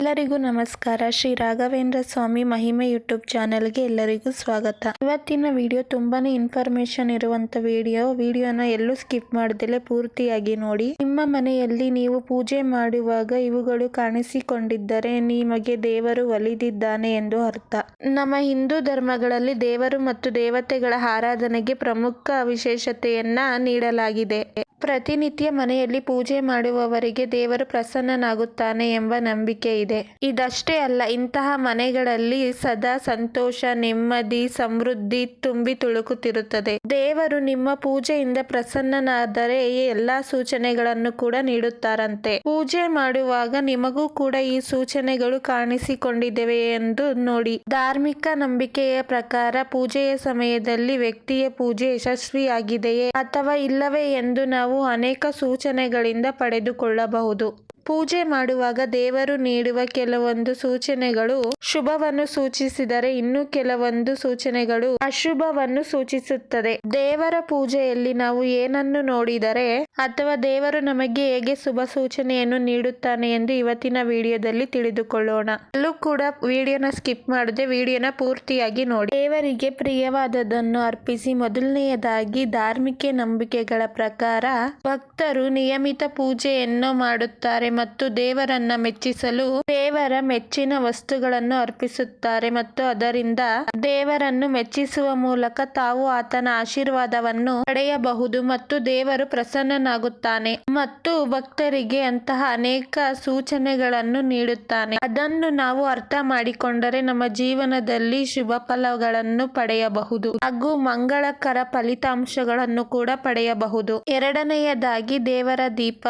ಎಲ್ಲರಿಗೂ ನಮಸ್ಕಾರ. ಶ್ರೀ ರಾಘವೇಂದ್ರ ಸ್ವಾಮಿ ಮಹಿಮೆ ಯೂಟ್ಯೂಬ್ ಚಾನೆಲ್ಗೆ ಎಲ್ಲರಿಗೂ ಸ್ವಾಗತ. ಇವತ್ತಿನ ವಿಡಿಯೋ ತುಂಬಾನೇ ಇನ್ಫಾರ್ಮೇಶನ್ ಇರುವಂತ ವಿಡಿಯೋ. ವಿಡಿಯೋನ ಎಲ್ಲೂ ಸ್ಕಿಪ್ ಮಾಡದಲ್ಲೇ, ಪೂರ್ತಿಯಾಗಿ ನೋಡಿ. ನಿಮ್ಮ ಮನೆಯಲ್ಲಿ ನೀವು ಪೂಜೆ ಮಾಡುವಾಗ ಇವುಗಳು ಕಾಣಿಸಿಕೊಂಡಿದ್ದರೆ ನಿಮಗೆ ದೇವರು ಒಲಿದಿದ್ದಾನೆ ಎಂದು ಅರ್ಥ. ನಮ್ಮ ಹಿಂದೂ ಧರ್ಮಗಳಲ್ಲಿ ದೇವರು ಮತ್ತು ದೇವತೆಗಳ ಆರಾಧನೆಗೆ ಪ್ರಮುಖ ವಿಶೇಷತೆಯನ್ನ ನೀಡಲಾಗಿದೆ. ಪ್ರತಿನಿತ್ಯ ಮನೆಯಲ್ಲಿ ಪೂಜೆ ಮಾಡುವವರಿಗೆ ದೇವರು ಪ್ರಸನ್ನನಾಗುತ್ತಾನೆ ಎಂಬ ನಂಬಿಕೆ ಇದೆ. ಇದಷ್ಟೇ ಅಲ್ಲ, ಇಂತಹ ಮನೆಗಳಲ್ಲಿ ಸದಾ ಸಂತೋಷ, ನೆಮ್ಮದಿ, ಸಮೃದ್ಧಿ ತುಂಬಿ ತುಳುಕುತ್ತಿರುತ್ತದೆ. ದೇವರು ನಿಮ್ಮ ಪೂಜೆಯಿಂದ ಪ್ರಸನ್ನನಾದರೆ ಎಲ್ಲಾ ಸೂಚನೆಗಳನ್ನು ಕೂಡ ನೀಡುತ್ತಾರಂತೆ. ಪೂಜೆ ಮಾಡುವಾಗ ನಿಮಗೂ ಕೂಡ ಈ ಸೂಚನೆಗಳು ಕಾಣಿಸಿಕೊಂಡಿದ್ದೇವೆ ಎಂದು ನೋಡಿ. ಧಾರ್ಮಿಕ ನಂಬಿಕೆಯ ಪ್ರಕಾರ ಪೂಜೆಯ ಸಮಯದಲ್ಲಿ ವ್ಯಕ್ತಿಯ ಪೂಜೆ ಯಶಸ್ವಿಯಾಗಿದೆಯೇ ಅಥವಾ ಇಲ್ಲವೇ ಎಂದು ನಾವು ಅನೇಕ ಸೂಚನೆಗಳಿಂದ ಪಡೆದುಕೊಳ್ಳಬಹುದು. ಪೂಜೆ ಮಾಡುವಾಗ ದೇವರು ನೀಡುವ ಕೆಲವೊಂದು ಸೂಚನೆಗಳು ಶುಭವನ್ನು ಸೂಚಿಸಿದರೆ ಇನ್ನು ಕೆಲವೊಂದು ಸೂಚನೆಗಳು ಅಶುಭವನ್ನು ಸೂಚಿಸುತ್ತದೆ. ದೇವರ ಪೂಜೆಯಲ್ಲಿ ನಾವು ಏನನ್ನು ನೋಡಿದರೆ ಅಥವಾ ದೇವರು ನಮಗೆ ಹೇಗೆ ಶುಭ ಸೂಚನೆಯನ್ನು ನೀಡುತ್ತಾನೆ ಎಂದು ಇವತ್ತಿನ ವಿಡಿಯೋದಲ್ಲಿ ತಿಳಿದುಕೊಳ್ಳೋಣ. ಅಲ್ಲೂ ಕೂಡ ವಿಡಿಯೋನ ಸ್ಕಿಪ್ ಮಾಡದೆ ವಿಡಿಯೋನ ಪೂರ್ತಿಯಾಗಿ ನೋಡಿ. ದೇವರಿಗೆ ಪ್ರಿಯವಾದದನ್ನು ಅರ್ಪಿಸಿ ಮೊದಲನೆಯದಾಗಿ ಧಾರ್ಮಿಕ ನಂಬಿಕೆಗಳ ಪ್ರಕಾರ ಭಕ್ತರು ನಿಯಮಿತ ಪೂಜೆಯನ್ನು ಮಾಡುತ್ತಾರೆ ಮತ್ತು ದೇವರನ್ನ ಮೆಚ್ಚಿಸಲು ದೇವರ ಮೆಚ್ಚಿನ ವಸ್ತುಗಳನ್ನು ಅರ್ಪಿಸುತ್ತಾರೆ ಮತ್ತು ಅದರಿಂದ ದೇವರನ್ನು ಮೆಚ್ಚಿಸುವ ಮೂಲಕ ತಾವು ಆತನ ಆಶೀರ್ವಾದವನ್ನು ಪಡೆಯಬಹುದು ಮತ್ತು ದೇವರು ಪ್ರಸನ್ನನಾಗುತ್ತಾನೆ ಮತ್ತು ಭಕ್ತರಿಗೆ ಅಂತಹ ಅನೇಕ ಸೂಚನೆಗಳನ್ನು ನೀಡುತ್ತಾನೆ. ಅದನ್ನು ನಾವು ಅರ್ಥ ಮಾಡಿಕೊಂಡರೆ ನಮ್ಮ ಜೀವನದಲ್ಲಿ ಶುಭ ಫಲಗಳನ್ನು ಪಡೆಯಬಹುದು ಹಾಗೂ ಮಂಗಳಕರ ಫಲಿತಾಂಶಗಳನ್ನು ಕೂಡ ಪಡೆಯಬಹುದು. ಎರಡನೆಯದಾಗಿ ದೇವರ ದೀಪ.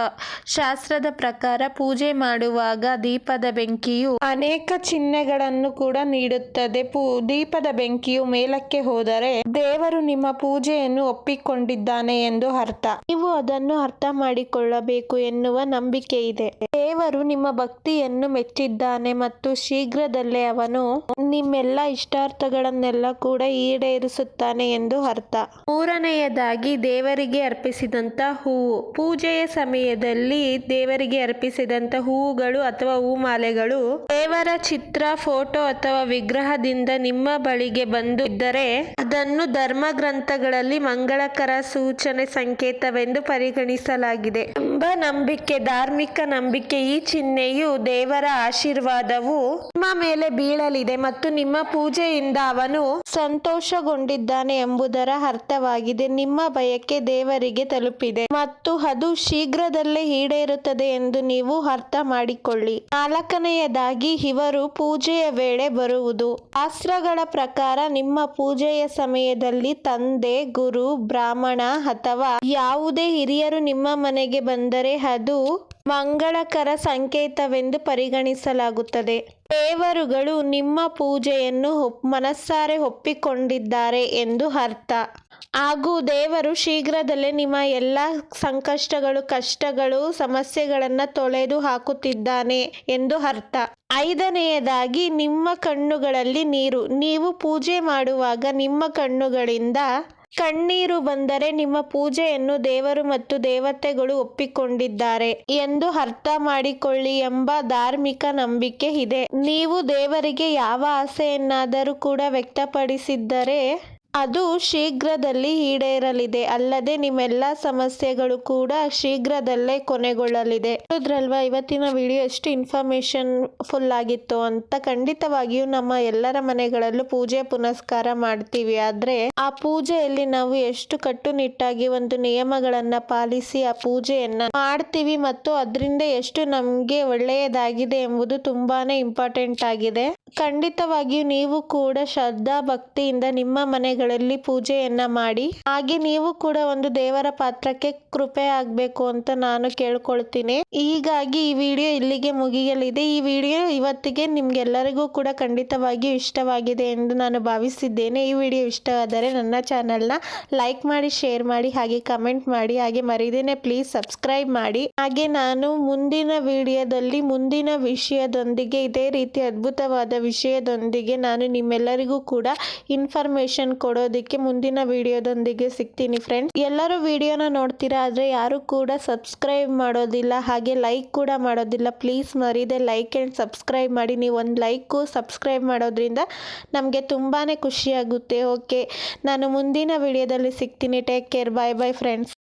ಶಾಸ್ತ್ರದ ಪ್ರಕಾರ ಪೂಜೆ ಮಾಡುವಾಗ ದೀಪದ ಬೆಂಕಿಯು ಅನೇಕ ಚಿಹ್ನೆಗಳನ್ನು ಕೂಡ ನೀಡುತ್ತದೆ. ದೀಪದ ಬೆಂಕಿಯು ಮೇಲಕ್ಕೆ ಹೋದರೆ ದೇವರು ನಿಮ್ಮ ಪೂಜೆಯನ್ನು ಒಪ್ಪಿಕೊಂಡಿದ್ದಾನೆ ಎಂದು ಅರ್ಥ. ನೀವು ಅದನ್ನು ಅರ್ಥ ಮಾಡಿಕೊಳ್ಳಬೇಕು ಎನ್ನುವ ನಂಬಿಕೆ ಇದೆ. ದೇವರು ನಿಮ್ಮ ಭಕ್ತಿಯನ್ನು ಮೆಚ್ಚಿದ್ದಾನೆ ಮತ್ತು ಶೀಘ್ರದಲ್ಲೇ ಅವನು ನಿಮ್ಮೆಲ್ಲ ಇಷ್ಟಾರ್ಥಗಳನ್ನೆಲ್ಲ ಕೂಡ ಈಡೇರಿಸುತ್ತಾನೆ ಎಂದು ಅರ್ಥ. ಮೂರನೆಯದಾಗಿ ದೇವರಿಗೆ ಅರ್ಪಿಸಿದಂತ ಹೂವು. ಪೂಜೆಯ ಸಮಯದಲ್ಲಿ ದೇವರಿಗೆ ಅರ್ಪಿಸಿದಂತ ಹೂವುಗಳು ಅಥವಾ ಹೂಮಾಲೆಗಳು ದೇವರ ಚಿತ್ರ, ಫೋಟೋ ಅಥವಾ ವಿಗ್ರಹದಿಂದ ನಿಮ್ಮ ಬಳಿಗೆ ಬಂದು ಇದ್ದರೆ ಅದನ್ನು ಧರ್ಮ ಗ್ರಂಥಗಳಲ್ಲಿ ಮಂಗಳಕರ ಸೂಚನೆ ಸಂಕೇತವೆಂದು ಪರಿಗಣಿಸಲಾಗಿದೆ. ಎಂಬ ನಂಬಿಕೆ, ಧಾರ್ಮಿಕ ನಂಬಿಕೆ ಈ ಚಿಹ್ನೆಯು ದೇವರ ಆಶೀರ್ವಾದವು ನಿಮ್ಮ ಮೇಲೆ ಬೀಳಲಿದೆ ಮತ್ತು ನಿಮ್ಮ ಪೂಜೆಯಿಂದ ಅವನು ಸಂತೋಷಗೊಂಡಿದ್ದಾನೆ ಎಂಬುದರ ಅರ್ಥವಾಗಿದೆ. ನಿಮ್ಮ ಬಯಕೆ ದೇವರಿಗೆ ತಲುಪಿದೆ ಮತ್ತು ಅದು ಶೀಘ್ರದಲ್ಲೇ ಈಡೇರುತ್ತದೆ ಎಂದು ನೀವು ಅರ್ಥ ಮಾಡಿಕೊಳ್ಳಿ. ನಾಲ್ಕನೆಯದಾಗಿ, ಇವರು ಪೂಜೆಯ ವೇಳೆ ಬರುವುದು. ಶಾಸ್ತ್ರಗಳ ಪ್ರಕಾರ ನಿಮ್ಮ ಪೂಜೆಯ ಸಮಯದಲ್ಲಿ ತಂದೆ, ಗುರು, ಬ್ರಾಹ್ಮಣ ಅಥವಾ ಯಾವುದೇ ಹಿರಿಯರು ನಿಮ್ಮ ಮನೆಗೆ ಬಂದರೆ ಅದು ಮಂಗಳಕರ ಸಂಕೇತವೆಂದು ಪರಿಗಣಿಸಲಾಗುತ್ತದೆ. ದೇವರುಗಳು ನಿಮ್ಮ ಪೂಜೆಯನ್ನು ಮನಸ್ಸಾರೆ ಒಪ್ಪಿಕೊಂಡಿದ್ದಾರೆ ಎಂದು ಅರ್ಥ. ಹಾಗೂ ದೇವರು ಶೀಘ್ರದಲ್ಲೇ ನಿಮ್ಮ ಎಲ್ಲ ಸಂಕಷ್ಟಗಳು, ಕಷ್ಟಗಳು, ಸಮಸ್ಯೆಗಳನ್ನು ತೊಳೆದು ಹಾಕುತ್ತಿದ್ದಾನೆ ಎಂದು ಅರ್ಥ. ಐದನೆಯದಾಗಿ, ನಿಮ್ಮ ಕಣ್ಣುಗಳಲ್ಲಿ ನೀರು. ನೀವು ಪೂಜೆ ಮಾಡುವಾಗ ನಿಮ್ಮ ಕಣ್ಣುಗಳಿಂದ ಕಣ್ಣೀರು ಬಂದರೆ ನಿಮ್ಮ ಪೂಜೆಯನ್ನು ದೇವರು ಮತ್ತು ದೇವತೆಗಳು ಒಪ್ಪಿಕೊಂಡಿದ್ದಾರೆ ಎಂದು ಅರ್ಥ ಮಾಡಿಕೊಳ್ಳಿ ಎಂಬ ಧಾರ್ಮಿಕ ನಂಬಿಕೆ ಇದೆ. ನೀವು ದೇವರಿಗೆ ಯಾವ ಆಸೆಯನ್ನಾದರೂ ಕೂಡ ವ್ಯಕ್ತಪಡಿಸಿದ್ದರೆ ಅದು ಶೀಘ್ರದಲ್ಲಿ ಈಡೇರಲಿದೆ. ಅಲ್ಲದೆ ನಿಮ್ಮೆಲ್ಲ ಸಮಸ್ಯೆಗಳು ಕೂಡ ಶೀಘ್ರದಲ್ಲೇ ಕೊನೆಗೊಳ್ಳಲಿದೆ. ನೋಡಿದ್ರಲ್ವಾ ಇವತ್ತಿನ ವಿಡಿಯೋ ಎಷ್ಟು ಇನ್ಫಾರ್ಮೇಶನ್ ಫುಲ್ ಆಗಿತ್ತು ಅಂತ ಖಂಡಿತವಾಗಿಯೂ ನಮ್ಮ ಎಲ್ಲರ ಮನೆಗಳಲ್ಲೂ ಪೂಜೆ ಪುನಸ್ಕಾರ ಮಾಡ್ತೀವಿ. ಆದ್ರೆ ಆ ಪೂಜೆಯಲ್ಲಿ ನಾವು ಎಷ್ಟು ಕಟ್ಟುನಿಟ್ಟಾಗಿ ಒಂದು ನಿಯಮಗಳನ್ನ ಪಾಲಿಸಿ ಆ ಪೂಜೆಯನ್ನ ಮಾಡ್ತೀವಿ ಮತ್ತು ಅದರಿಂದ ಎಷ್ಟು ನಮ್ಗೆ ಒಳ್ಳೆಯದಾಗಿದೆ ಎಂಬುದು ತುಂಬಾನೇ ಇಂಪಾರ್ಟೆಂಟ್ ಆಗಿದೆ. ಖಂಡಿತವಾಗಿಯೂ ನೀವು ಕೂಡ ಶ್ರದ್ಧಾ ಭಕ್ತಿಯಿಂದ ನಿಮ್ಮ ಮನೆಗಳಲ್ಲಿ ಪೂಜೆಯನ್ನ ಮಾಡಿ, ಹಾಗೆ ನೀವು ಕೂಡ ಒಂದು ದೇವರ ಪಾತ್ರಕ್ಕೆ ಕೃಪೆ ಆಗ್ಬೇಕು ಅಂತ ನಾನು ಕೇಳ್ಕೊಳ್ತೀನಿ. ಹೀಗಾಗಿ ಈ ವಿಡಿಯೋ ಇಲ್ಲಿಗೆ ಮುಗಿಯಲಿದೆ. ಈ ವಿಡಿಯೋ ಇವತ್ತಿಗೆ ನಿಮ್ಗೆಲ್ಲರಿಗೂ ಕೂಡ ಖಂಡಿತವಾಗಿಯೂ ಇಷ್ಟವಾಗಿದೆ ಎಂದು ನಾನು ಭಾವಿಸಿದ್ದೇನೆ. ಈ ವಿಡಿಯೋ ಇಷ್ಟವಾದರೆ ನನ್ನ ಚಾನೆಲ್ನ ಲೈಕ್ ಮಾಡಿ, ಶೇರ್ ಮಾಡಿ, ಹಾಗೆ ಕಮೆಂಟ್ ಮಾಡಿ, ಹಾಗೆ ಮರಿದೇನೆ ಪ್ಲೀಸ್ ಸಬ್ಸ್ಕ್ರೈಬ್ ಮಾಡಿ. ಹಾಗೆ ನಾನು ಮುಂದಿನ ವಿಡಿಯೋದಲ್ಲಿ ಮುಂದಿನ ವಿಷಯದೊಂದಿಗೆ, ಇದೇ ರೀತಿ ಅದ್ಭುತವಾದ ವಿಷಯದೊಂದಿಗೆ ನಾನು ನಿಮ್ಮೆಲ್ಲರಿಗೂ ಕೂಡ ಇನ್ಫಾರ್ಮೇಶನ್ ಕೊಡೋದಕ್ಕೆ ಮುಂದಿನ ವಿಡಿಯೋದೊಂದಿಗೆ ಸಿಗ್ತೀನಿ ಫ್ರೆಂಡ್ಸ್ ಎಲ್ಲರೂ ವಿಡಿಯೋನ ನೋಡ್ತೀರಾ ಆದರೆ ಯಾರು ಕೂಡ ಸಬ್ಸ್ಕ್ರೈಬ್ ಮಾಡೋದಿಲ್ಲ, ಹಾಗೆ ಲೈಕ್ ಕೂಡ ಮಾಡೋದಿಲ್ಲ. ಪ್ಲೀಸ್ ಮರಿದೆ ಲೈಕ್ ಆ್ಯಂಡ್ ಸಬ್ಸ್ಕ್ರೈಬ್ ಮಾಡಿ. ನೀವು ಒಂದು ಲೈಕು ಸಬ್ಸ್ಕ್ರೈಬ್ ಮಾಡೋದ್ರಿಂದ ನಮಗೆ ತುಂಬಾ ಖುಷಿಯಾಗುತ್ತೆ ಓಕೆ ನಾನು ಮುಂದಿನ ವಿಡಿಯೋದಲ್ಲಿ ಸಿಗ್ತೀನಿ. Take care bye bye friends